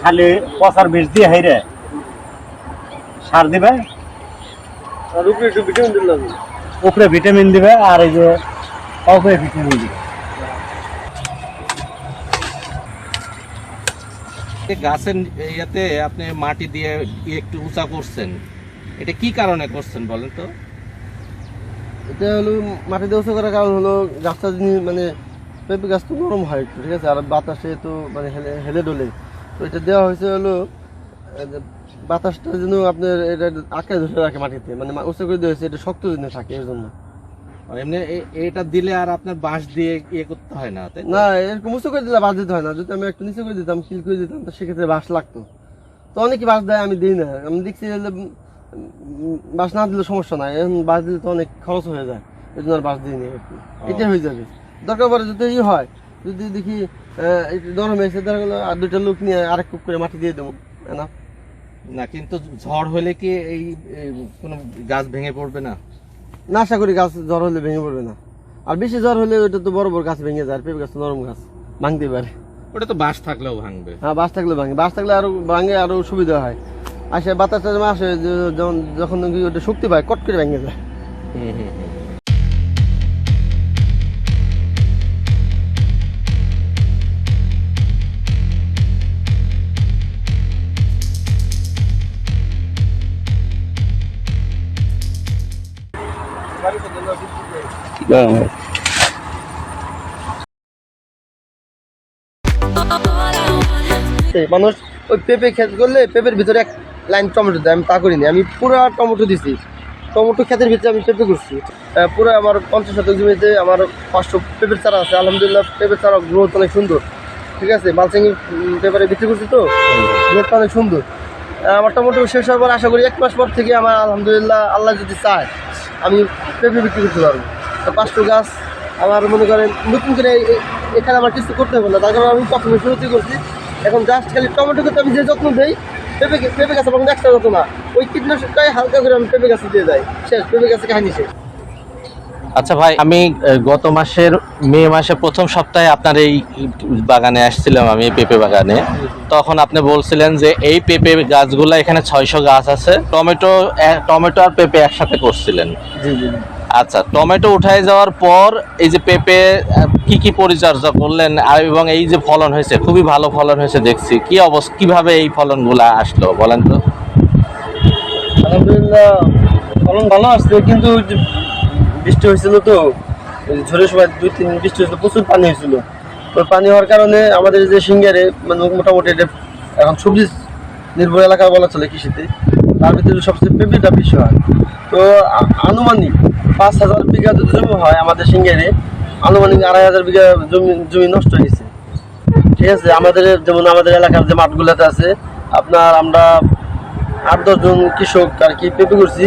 খালি পচার বিষ দিয়ে হাইরে সার দিবে। আর উপরে একটু ভিটামিন উপরে ভিটামিন দিবে আর এই যে উপরে ভিটামিন দিবে। গাছের ইয়াতে আপনি মাটি দিয়ে একটু উঁচা করছেন এটা কি কারণে করছেন বলেন তো? এটা হলো মাটিতে উঁচু করার কারণ হলো গাছটা মানে পেঁপে গাছ তো গরম হয় ঠিক আছে? আর বাতাসে তো মানে হেলে হেলে ডোলে। তো এটা দেওয়া হয়েছে হলো বাতাসটা যেন আপনার এটা আঁকড়ে ধরে রাখে মাটিতে মানে উঁচু করে দেওয়া হয়েছে এটা শক্ত যেন থাকে এর জন্য। এমনি এটা দিলে আর আপনার বাঁশ দিয়ে ইয়ে করতে হয় না তাই না এরকম উঁচু করে দিলে বাস দিতে হয় না যদি আমি একটু নিচু করে দিতাম কিল করে দিতাম তো সেক্ষেত্রে বাস লাগতো। তো অনেকে বাস দেয় আমি দিই না। আমি দেখছি উম, না দিলে সমস্যা নাই এখন বাস দিলে তো অনেক খরচ হয়ে যায় এই জন্য আর বাস দিই নি একটু এটাই হয়ে যাবে। দরকার পড়ে যদি ই হয় যদি দেখি নরম হয়েছে দেখা গেলো আর দুইটা লোক নিয়ে আরেক কুপ করে মাটি দিয়ে দেবো না? না কিন্তু ঝড় হলে কি এই কোনো গাছ ভেঙে পড়বে না? না আশা করি গাছ জ্বর হলে ভেঙে পড়বে না। আর বেশি জ্বর হলে ওইটা তো বড় বড় গাছ ভেঙে যায় আর পেঁপে গাছ নরম গাছ ভাঙতে পারে। ওটা তো বাঁশ থাকলেও ভাঙবে। হ্যাঁ বাস থাকলে ভাঙে বাস থাকলে আরও ভাঙে আরও সুবিধা হয়। আসে বাতাসটা যেমন আসে যখন যখন ওটা শক্তি পায় কট করে ভেঙে যায়। হুম হুম। মানুষ ওই পেঁপে ক্ষেত করলে পেঁপের ভিতরে এক লাইন টমেটো দেয়, আমি তা করিনি। আমি পুরো টমেটো দিছি। টমেটো ক্ষেতের ভিতরে আমি পেঁপে করছি পুরো আমার পঞ্চাশ শতক জমিতে আমার পাঁচশো পেঁপের চারা আছে। আলহামদুলিল্লাহ, পেঁপের চারা গ্রোথ অনেক সুন্দর। ঠিক আছে? মালচিং পেপারে বিক্রি করছি তো? গ্রোথটা অনেক সুন্দর। আমার টমেটো শেষ হওয়ার পর আশা করি এক মাস পর থেকে আমার আলহামদুলিল্লাহ আল্লাহ যদি চায়, আমি পেঁপে বিক্রি করতে পারব। পাঁচশো গাছ আমার মনে করেন নতুন করে এখানে আমার কিছু করতে হবে না। তার কারণ আমি প্রথমে শুরুতে করছি। এখন জাস্ট খালি টমেটো করতে আমি যে যত্ন দিই পেঁপে পেঁপে গাছ আমার একটা যত্ন না। ওই কীটনাশকটাই হালকা করে আমি পেঁপে গাছে দিয়ে যাই শেষ পেঁপে গাছে কাহিনী শেষ। আচ্ছা ভাই আমি গত মাসের মে মাসে প্রথম সপ্তাহে আপনার এই বাগানে আসছিলাম আমি পেঁপে বাগানে। তখন আপনি বলছিলেন যে এই পেঁপে গাছগুলো এখানে ছয়শো গাছ আছে। টমেটো টমেটো আর পেঁপে একসাথে করছিলেন। জি জি। আচ্ছা টমেটো উঠায় যাওয়ার পর এই যে পেঁপে কি কি পরিচর্যা করলেন আর এবং এই যে ফলন হয়েছে, খুবই ভালো ফলন হয়েছে দেখছি। কি অবস্থা কীভাবে এই ফলনগুলা আসলো, বলেন তো। আলহামদুলিল্লাহ, ফলন ভালো আসছে, কিন্তু বৃষ্টি হয়েছিল তো ঝড়ের সময় দুই তিন বৃষ্টি হয়েছিল, প্রচুর পানি হয়েছিল। তো পানি হওয়ার কারণে আমাদের যে সিঙ্গারে মানে মোটামুটি এটা এখন সবজি নির্ভর এলাকা বলা চলে কৃষিতে, তার ভিতরে সবচেয়ে পেঁপেটা বেশি হয়। তো আনুমানিক পাঁচ হাজার বিঘা জমি হয় আমাদের সিঙ্গারে আনুমানিক আড়াই হাজার বিঘা জমি জমি নষ্ট হয়েছে ঠিক আছে, আমাদের যেমন আমাদের এলাকার যে মাঠগুলোতে আছে, আপনার আমরা আট দশজন কৃষক আর কি পেঁপে করছি।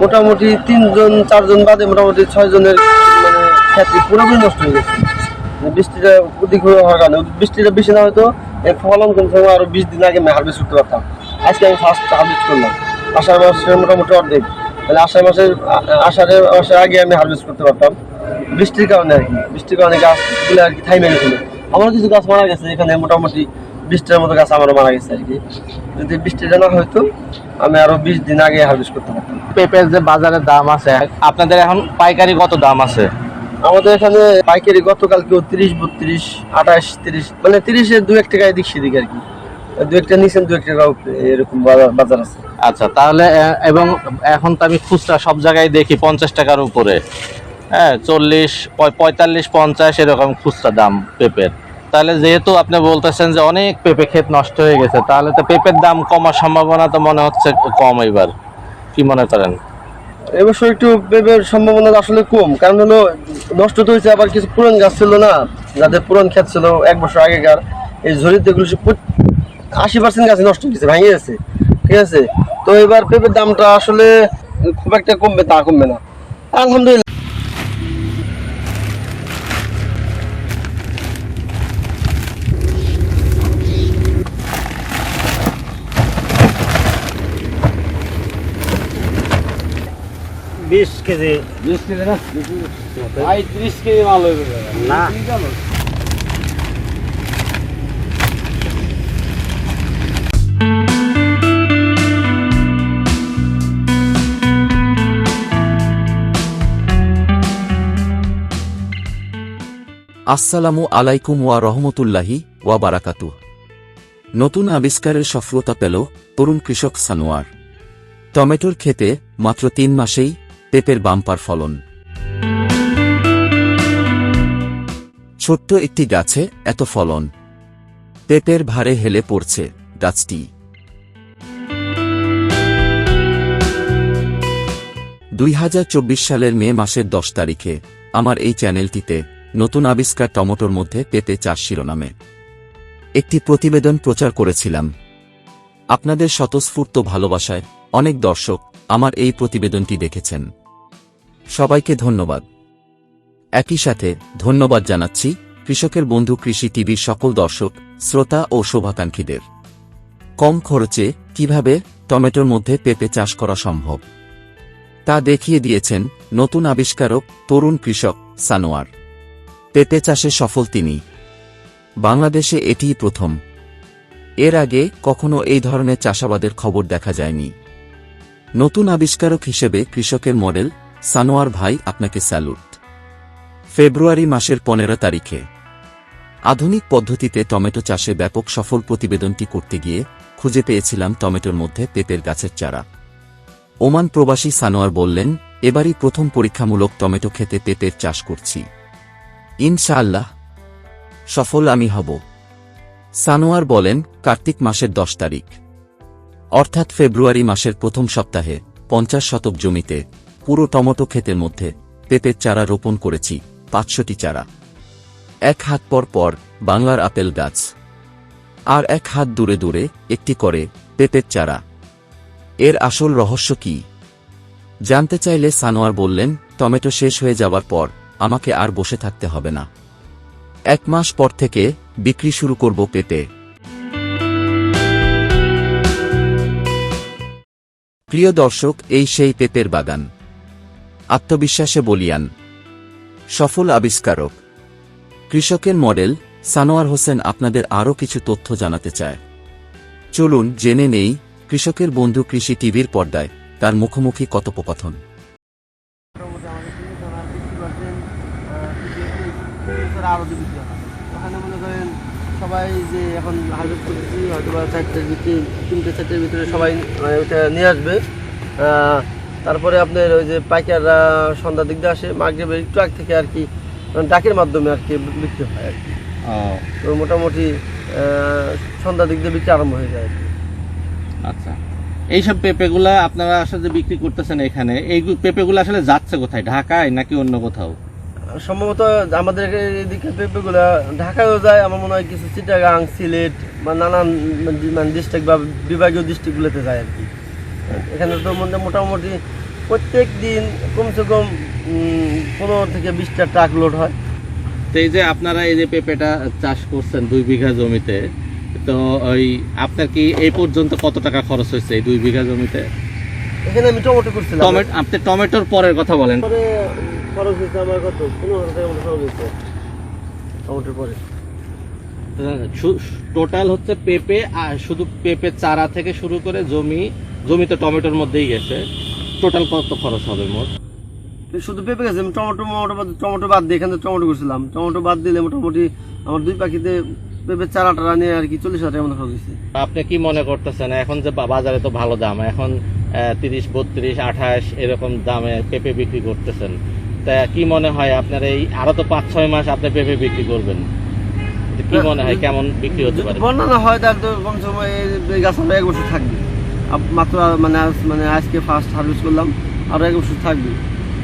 মোটামুটি তিনজন, চারজন বাদে মোটামুটি ছয় জনের মানে খ্যাতি পুরোপুরি নষ্ট হয়ে গেছে। মানে বৃষ্টিটা অধিক হওয়ার কারণে, বৃষ্টিটা বেশি না হয়তো এই ফলন কমছে আরও বিশ দিন আগে আমি হারভেস্ট করতে পারতাম। আজকে আমি ফার্স্ট হারভেস্ট করলাম। আষাঢ় মাসের মোটামুটি অর্ধেক। তাহলে আষাঢ় মাসের আষাঢ়ে মাসের আগে আমি হারভেস্ট করতে পারতাম। বৃষ্টির কারণে আর কি। বৃষ্টির কারণে গাছগুলো আর কি থাইমে গেছিল। আমার কিছু গাছ মারা গেছে এখানে মোটামুটি বৃষ্টির মতো গাছ আমারও মারা গেছে আর কি। যদি বৃষ্টিটা না হয়তো আমি আরও বিশ দিন আগে হারভেস্ট করতে পারতাম। পেঁপের যে বাজারের দাম আছে আপনাদের এখন পাইকারি কত দাম আছে? আমাদের এখানে পাইকারি গতকালকে তিরিশ বত্রিশ আঠাশ তিরিশ মানে তিরিশের দু এক টাকা এদিক সেদিক আর কি। দু একটা দু এক এরকম বাজার বাজার আছে। আচ্ছা তাহলে এবং এখন তো আমি খুচরা সব জায়গায় দেখি পঞ্চাশ টাকার উপরে। হ্যাঁ চল্লিশ পঁয়- পঁয়তাল্লিশ পঞ্চাশ এরকম খুচরা দাম পেঁপের। তাহলে যেহেতু আপনি বলতেছেন যে অনেক পেঁপে ক্ষেত নষ্ট হয়ে গেছে তাহলে তো পেঁপের দাম কমার সম্ভাবনা তো মনে হচ্ছে কম এবার। কি মনে করেন? এবছর একটু পেঁপের সম্ভাবনা আসলে কম কারণ হলো নষ্ট তো হয়েছে আবার কিছু পুরান গাছ ছিল না যাদের পুরান ক্ষেত ছিল এক বছর আগেকার এই সব প্রত- আশি পার্সেন্ট গাছ নষ্ট হয়েছে গেছে ভেঙে গেছে। ঠিক আছে? তো এবার পেঁপের দামটা আসলে খুব একটা কমবে তা কমবে না। আলহামদুলিল্লাহ। বিশ কেজি। ভাই ত্রিশ কেজি। মাল হয়ে না। আসসালামু আলাইকুম ওয়া রহমতুল্লাহি ওয়া বারাকাতু নতুন আবিষ্কারের সফলতা পেল তরুণ কৃষক সানোয়ার। টমেটোর খেতে মাত্র তিন মাসেই পেঁপের বাম্পার ফলন। ছোট্ট একটি গাছে এত ফলন। পেঁপের ভারে হেলে পড়ছে গাছটি। দুই হাজার চব্বিশ সালের মে মাসের দশ তারিখে আমার এই চ্যানেলটিতে নতুন আবিষ্কার টমেটোর মধ্যে পেঁপে চাষ শিরোনামে। একটি প্রতিবেদন প্রচার করেছিলাম। আপনাদের স্বতঃস্ফূর্ত ভালোবাসায় অনেক দর্শক আমার এই প্রতিবেদনটি দেখেছেন। সবাইকে ধন্যবাদ। একই সাথে ধন্যবাদ জানাচ্ছি কৃষকের বন্ধু কৃষি টিভির সকল দর্শক, শ্রোতা ও শোভাকাঙ্ক্ষীদের। কম খরচে কীভাবে টমেটোর মধ্যে পেঁপে চাষ করা সম্ভব? তা দেখিয়ে দিয়েছেন নতুন আবিষ্কারক তরুণ কৃষক সানোয়ার। পেঁপে চাষে সফল তিনি। বাংলাদেশে এটিই প্রথম। এর আগে কখনো এই ধরনের চাষাবাদের খবর দেখা যায়নি। নতুন আবিষ্কারক হিসেবে কৃষকের মডেল সানোয়ার ভাই আপনাকে স্যালুট। ফেব্রুয়ারি মাসের পনেরো তারিখে। আধুনিক পদ্ধতিতে টমেটো চাষে ব্যাপক সফল প্রতিবেদনটি করতে গিয়ে খুঁজে পেয়েছিলাম টমেটোর মধ্যে পেঁপের গাছের চারা। ওমান প্রবাসী সানোয়ার বললেন, এবারই প্রথম পরীক্ষামূলক টমেটো খেতে পেঁপের চাষ করছি। ইনশাআল্লাহ, সফল আমি হব। সানোয়ার বলেন, কার্তিক মাসের দশ তারিখ। অর্থাৎ ফেব্রুয়ারি মাসের প্রথম সপ্তাহে পঞ্চাশ শতক জমিতে পুরো টমেটো ক্ষেতের মধ্যে পেঁপের চারা রোপণ করেছি, পাঁচশোটি চারা। এক হাত পর পর বাংলার আপেল গাছ। আর এক হাত দূরে দূরে একটি করে পেঁপের চারা। এর আসল রহস্য কি? জানতে চাইলে সানোয়ার বললেন, টমেটো শেষ হয়ে যাওয়ার পর আমাকে আর বসে থাকতে হবে না। এক মাস পর থেকে বিক্রি শুরু করব পেঁপে প্রিয় দর্শক, এই সেই পেঁপের বাগান। আত্মবিশ্বাসে বলিয়ান। সফল আবিষ্কারক। কৃষকের মডেল সানোয়ার হোসেন আপনাদের আরও কিছু তথ্য জানাতে চায়। চলুন, জেনে নেই, কৃষকের বন্ধু কৃষি টিভির পর্দায় তার মুখোমুখি কথোপকথন। আরও দিবি ওখানে মনে করেন সবাই যে এখন হারভেস্ট করতেছি হয়তো বা চারটের ভিতরে তিনটে চারটের ভিতরে সবাই মানে ওইটা নিয়ে আসবে। তারপরে আপনার ওই যে পাইকাররা সন্ধ্যার দিক দিয়ে আসে মাগরীবের একটু আগ থেকে আর কি মানে ডাকের মাধ্যমে আর কি বিক্রি হয় আর কি। তো মোটামুটি সন্ধ্যার দিক দিয়ে বিক্রি আরম্ভ হয়ে যায় আচ্ছা। এইসব পেঁপেগুলা আপনারা আসলে বিক্রি করতেছেন এখানে এই পেঁপেগুলো আসলে যাচ্ছে কোথায়? ঢাকায় নাকি অন্য কোথাও? সম্ভবত আমাদের এদিকে পেঁপেগুলো ঢাকায়ও যায় আমার মনে হয় কিছু চিটাগাং সিলেট বা নানান মানে ডিস্ট্রিক্ট বা বিভাগীয় ডিস্ট্রিক্টগুলোতে যায় আর কি এখানে তো মনে মোটামুটি প্রত্যেক দিন কমসে কম পনেরো থেকে বিশটা ট্রাক লোড হয়। তো এই যে আপনারা এই যে পেঁপেটা চাষ করছেন দুই বিঘা জমিতে তো ওই আপনার কি এই পর্যন্ত কত টাকা খরচ হয়েছে এই দুই বিঘা জমিতে? এখানে আমি টমেটো করছিলাম। টমেটো আপনি টমেটোর পরের কথা বলেন। খরচ হয়েছে আমার কত? পনেরো হাজার টাকা মতো খরচ হয়েছে। টমেটোর পরে। টোটাল হচ্ছে পেঁপে আর শুধু পেঁপে চারা থেকে শুরু করে জমি জমি তো টমেটোর মধ্যেই গেছে। টোটাল কত খরচ হবে মোট? শুধু পেঁপে গেছে আমি টমেটো মোটো বাদ টমেটো বাদ দিয়ে এখানে টমেটো করছিলাম। টমেটো বাদ দিলে মোটামুটি আমার দুই পাখিতে পেঁপের চারা টারা নিয়ে আর কি চল্লিশ হাজার টাকা মতো খরচ হয়েছে। আপনি কি মনে করতেছেন এখন যে বাজারে তো ভালো দাম এখন তিরিশ বত্রিশ আঠাশ এরকম দামে পেঁপে বিক্রি করতেছেন। তা কি মনে হয় আপনার এই আরও তো পাঁচ ছয় মাস আপনি পেঁপে বিক্রি করবেন? কি মনে হয় কেমন বিক্রি হতে পারে? বন্যা না হয় তার তো কম সময় এই গাছ আমরা এক বছর থাকবে। মাত্র মানে মানে আজকে ফার্স্ট হারভেস্ট করলাম আরও এক বছর থাকবে।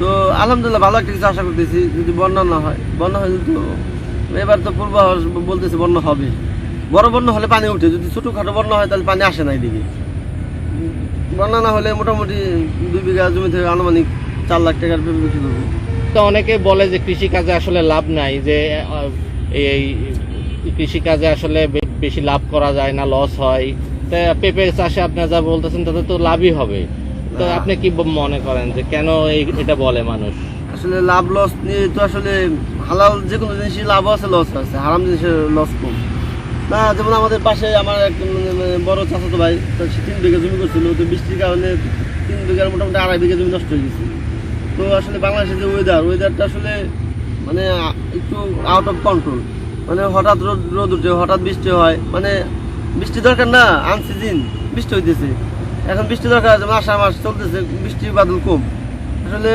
তো আলহামদুলিল্লাহ ভালো একটা কিছু আশা করতেছি যদি বন্যা না হয়। বন্যা হলে তো এবার তো পূর্বাভাস বলতেছে বন্যা হবে। বড় বন্যা হলে পানি উঠে যদি ছোটোখাটো বন্যা হয় তাহলে পানি আসে না এদিকে। বন্যা না হলে মোটামুটি দুই বিঘা জমি থেকে আনুমানিক চার লাখ টাকার পেঁপে বিক্রি করব। তো অনেকে বলে যে কৃষিকাজে আসলে লাভ নাই যে এই কৃষিকাজে আসলে বেশি লাভ করা যায় না লস হয়। তা পেঁপে চাষে আপনি যা বলতেছেন তাতে তো লাভই হবে। তো আপনি কি মনে করেন যে কেন এই এটা বলে মানুষ? আসলে লাভ লস নিয়ে তো আসলে হালাল যে কোনো জিনিসই লাভ আছে লস আছে। হারাম জিনিসের লস কম। না যেমন আমাদের পাশে আমার এক বড় চাচাতো ভাই তো সে তিন বিঘা জমি করছিল তো বৃষ্টির কারণে তিন বিঘার মোটামুটি আড়াই বিঘা জমি নষ্ট হয়ে গেছে। তো আসলে বাংলাদেশের যে ওয়েদার ওয়েদারটা আসলে মানে একটু আউট অফ কন্ট্রোল মানে হঠাৎ রোদ রোদ উঠে হঠাৎ বৃষ্টি হয়। মানে বৃষ্টি দরকার না আনসিজন বৃষ্টি হইতেছে। এখন বৃষ্টি দরকার যেমন আষাঢ় মাস চলতেছে বৃষ্টি বাদল কম। আসলে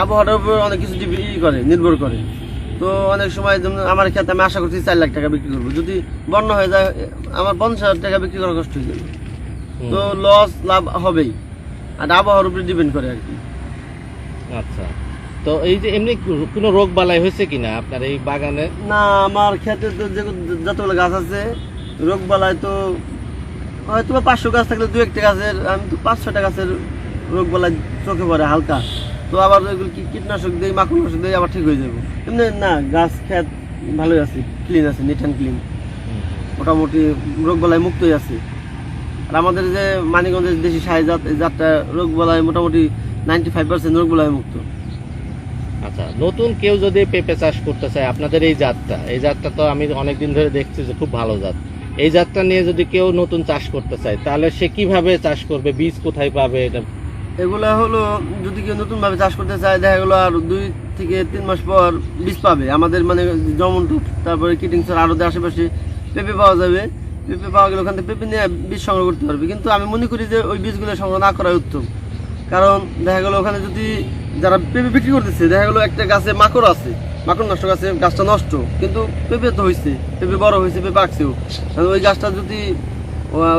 আবহাওয়ার উপর অনেক কিছু ই করে নির্ভর করে। তো অনেক সময় যেমন আমার ক্ষেত্রে আমি আশা করছি চার লাখ টাকা বিক্রি করব। যদি বন্যা হয়ে যায় আমার পঞ্চাশ হাজার টাকা বিক্রি করা কষ্ট হয়ে যাবে। তো লস লাভ হবেই। আর আবহাওয়ার উপরে ডিপেন্ড করে আর কি। আচ্ছা। তো এই যে এমনি কোনো রোগ বালাই হয়েছে কিনা আপনার এই বাগানে? না আমার ক্ষেতে তো যে যতগুলো গাছ আছে রোগ বালায় তো হয়তো পাঁচশো গাছ থাকলে দু একটা গাছের আমি তো পাঁচ ছটা গাছের রোগ বালায় চোখে পড়ে হালকা। তো আবার ওইগুলো কি কীটনাশক দিই মাকড়নাশক দিই আবার ঠিক হয়ে যাব। এমনি না গাছ ক্ষেত ভালোই আছে ক্লিন আছে নিট অ্যান্ড ক্লিন মোটামুটি রোগ বালায় মুক্তই আছে। আর আমাদের যে মানিকগঞ্জের দেশি সাই জাত এই জাতটা রোগ বালায় মোটামুটি নাইনটি ফাইভ পার্সেন্ট রোগ বালায় মুক্ত। আচ্ছা নতুন কেউ যদি পেঁপে চাষ করতে চায় আপনাদের এই জাতটা এই জাতটা তো আমি অনেকদিন ধরে দেখছি যে খুব ভালো জাত। এই জাতটা নিয়ে যদি কেউ নতুন চাষ করতে চায় তাহলে সে কীভাবে চাষ করবে বীজ কোথায় পাবে এটা? এগুলা হলো যদি কেউ নতুন ভাবে চাষ করতে চায় দেখা গেলো আর দুই থেকে তিন মাস পর বীজ পাবে। আমাদের মানে যেমন তারপরে কিটিংসের আরও আশেপাশে পেঁপে পাওয়া যাবে পেঁপে পাওয়া গেলে ওখান থেকে পেঁপে নিয়ে বীজ সংগ্রহ করতে পারবে। কিন্তু আমি মনে করি যে ওই বীজগুলো সংগ্রহ না করাই উত্তম। কারণ দেখা গেলো ওখানে যদি যারা পেঁপে বিক্রি করতেছে, দেখা গেলো একটা গাছে মাকড় আছে, মাকড় নষ্ট গাছে গাছটা নষ্ট, কিন্তু পেঁপে তো হয়েছে পেঁপে বড় হয়েছে পেঁপে কারণ ওই গাছটা যদি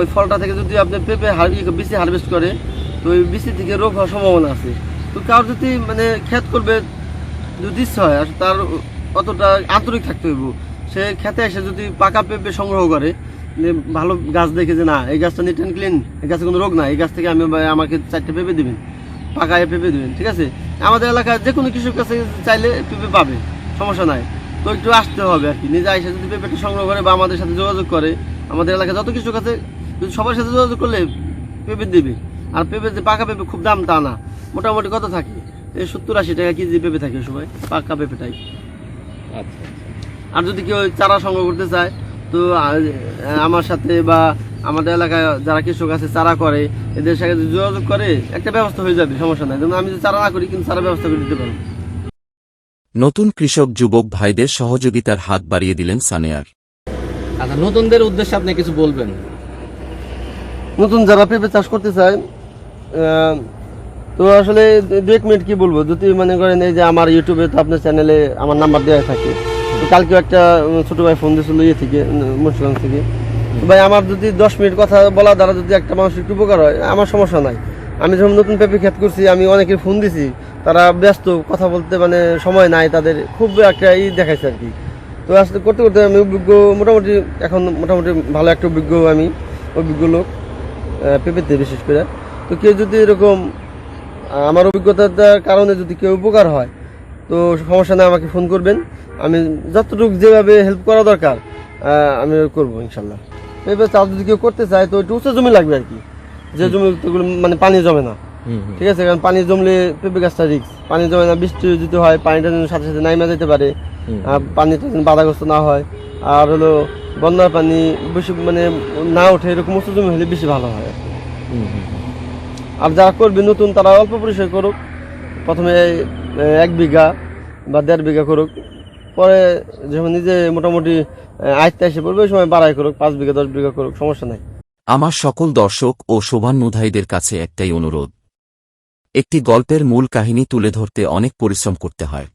ওই ফলটা থেকে যদি আপনি পেঁপে হার বেশি হারভেস্ট করে, তো ওই বৃষ্টি থেকে রোগ হওয়ার সম্ভাবনা আছে। তো কারোর যদি মানে ক্ষেত করবে, যদি ইচ্ছা হয়, আর তার অতটা আন্তরিক থাকতে হইব, সে খেতে এসে যদি পাকা পেঁপে সংগ্রহ করে ভালো গাছ দেখে যে না এই গাছটা নিট অ্যান্ড ক্লিন এই গাছে কোনো রোগ না এই গাছ থেকে আমি আমাকে চারটে পেঁপে দিবেন পাকায় পেঁপে দিবেন ঠিক আছে? আমাদের এলাকায় যে কোনো কৃষক কাছে চাইলে পেঁপে পাবে সমস্যা নাই। তো একটু আসতে হবে আর কি নিজে এসে যদি পেঁপেটা সংগ্রহ করে বা আমাদের সাথে যোগাযোগ করে আমাদের এলাকায় যত কৃষক আছে যদি সবার সাথে যোগাযোগ করলে পেঁপে দেবে। আর পেঁপে যে পাকা পেঁপে খুব দাম তা না মোটামুটি কত থাকে? এই সত্তর আশি টাকা কেজি পেঁপে থাকে সবাই পাকা পেঁপেটাই। আচ্ছা। আর যদি কেউ চারা সংগ্রহ করতে চায় তো আমার সাথে বা আমাদের এলাকায় যারা কৃষক আছে চারা করে এদের সাথে যোগাযোগ করে একটা ব্যবস্থা হয়ে যাবে সমস্যা নাই। যেমন আমি যদি চারা না করি কিন্তু চারা ব্যবস্থা করে দিতে পারব। নতুন কৃষক যুবক ভাইদের সহযোগিতার হাত বাড়িয়ে দিলেন সানেয়ার। আচ্ছা নতুনদের উদ্দেশ্যে আপনি কিছু বলবেন? নতুন যারা পেঁপে চাষ করতে চায় তো আসলে দু এক মিনিট কি বলব? যদি মনে করেন এই যে আমার ইউটিউবে তো আপনার চ্যানেলে আমার নাম্বার দেওয়া থাকে। কালকেও একটা ছোট ভাই ফোন দিয়েছিল ইয়ে থেকে মুন্সিগঞ্জ থেকে। ভাই, আমার যদি দশ মিনিট কথা বলা দ্বারা যদি একটা মানুষের একটু উপকার হয়, আমার সমস্যা নাই। আমি যখন নতুন পেঁপে খেত করছি, আমি অনেকের ফোন দিছি, তারা ব্যস্ত, কথা বলতে মানে সময় নাই তাদের, খুব একটা ই দেখাইছে আর কি। তো আসলে করতে করতে আমি অভিজ্ঞ, মোটামুটি এখন মোটামুটি ভালো একটা অভিজ্ঞ আমি, অভিজ্ঞ লোক পেঁপেতে বিশেষ করে। তো কেউ যদি এরকম আমার অভিজ্ঞতার কারণে যদি কেউ উপকার হয়, তো সমস্যা নেই, আমাকে ফোন করবেন। আমি যতটুকু যেভাবে হেল্প করা দরকার আমি করব ইনশাল্লাহ। পেঁপে চাষ যদি কেউ করতে চায় তো একটু উঁচু জমি লাগবে আর কি। যে জমি মানে পানি জমে না। ঠিক আছে কারণ পানি জমলে পেঁপে গাছটা রিক্স পানি জমে না বৃষ্টি যদি হয় পানিটা যেন সাথে সাথে নাইমা যেতে পারে। পানিটা যেন বাধাগ্রস্ত না হয়। আর হলো বন্যার পানি বেশি মানে না ওঠে এরকম উঁচু জমি হলে বেশি ভালো হয় আর যারা করবে নতুন তারা অল্প পরিসর করুক। প্রথমে এক বিঘা বা দেড় বিঘা করুক। পরে যখন নিজে মোটামুটি আয়ত্তে এসে পড়বে, ওই সময় বাড়াই করুক, পাঁচ বিঘা, দশ বিঘা করুক, সমস্যা নাই। আমার সকল দর্শক ও শোভানুধায়ীদের কাছে একটাই অনুরোধ। একটি গল্পের মূল কাহিনী তুলে ধরতে অনেক পরিশ্রম করতে হয়।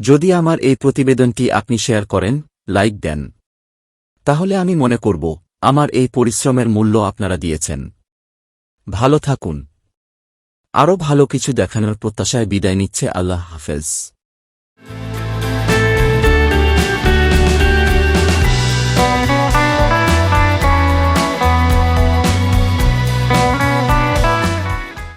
যদি আমার এই প্রতিবেদনটি আপনি শেয়ার করেন, লাইক দেন। তাহলে আমি মনে করব, আমার এই পরিশ্রমের মূল্য আপনারা দিয়েছেন। ভালো থাকুন। আরও ভালো কিছু দেখানোর প্রত্যাশায় বিদায় নিচ্ছে আল্লাহ হাফেজ।